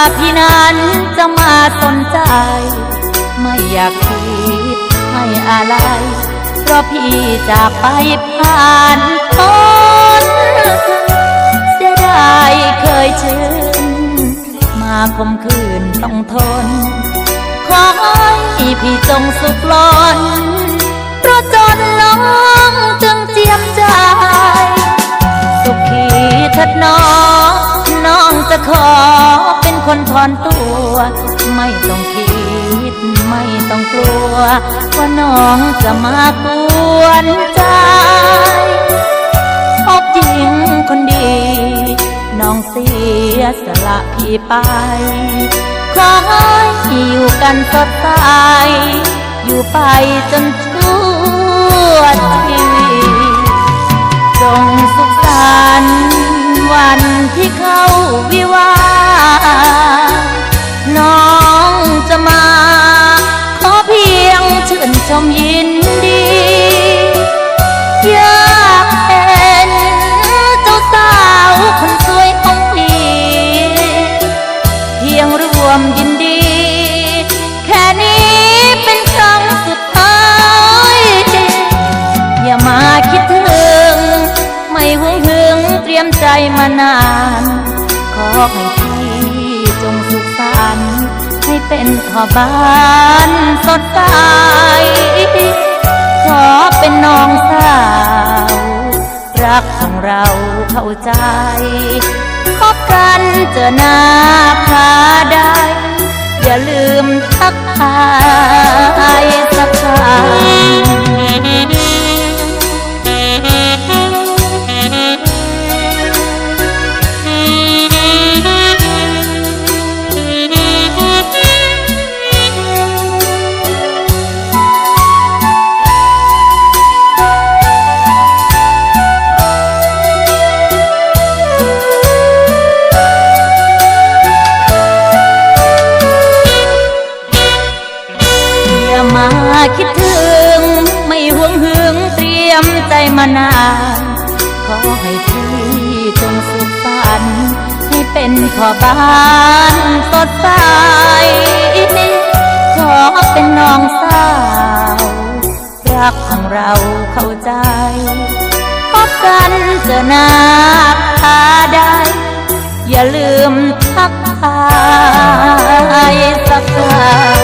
าพี่นั้นจะมาสนใจ ไม่อยากคิดให้อะไร เพราะพี่จากไปผ่านพ้นเสียดายเคยชื่น มาคมคืนต้องทน ขอให้พี่จงสุขล้นเพราะจนน้อง คนถอนตัว ไม่ต้องคิด ไม่ต้องกลัว ว่าน้องจะมากวนใจพบหญิงคนดี น้องเสียสละพี่ไป ขอให้อยู่กันสดใสอยู่ไปจนชั่วชีวิตจงสุขสันต์วันที่เข้าวิวา มยินดีอยากเห็นเจ้าสาวคนสวยของพี่เพียงร่วมยินดี แค่นี้เป็นครั้งสุดท้าย อย่ามาคิดถึง ไม่หวงหึงเตรียมใจมานาน ขอให้ เป็นขอบ้านสดใส ขอเป็นน้องสาว รักของเราเข้าใจพบกันเจอหน้าคาได้ อย่าลืมทักทายสักคำ ยมใจมานานขอให้พี่จงสุขสันต์ให้เป็นขอบ้านสดใสขอเป็นน้องสาว รักของเราเข้าใจพบกันเจอหน้าคาได้ อย่าลืมทักทายสักคำ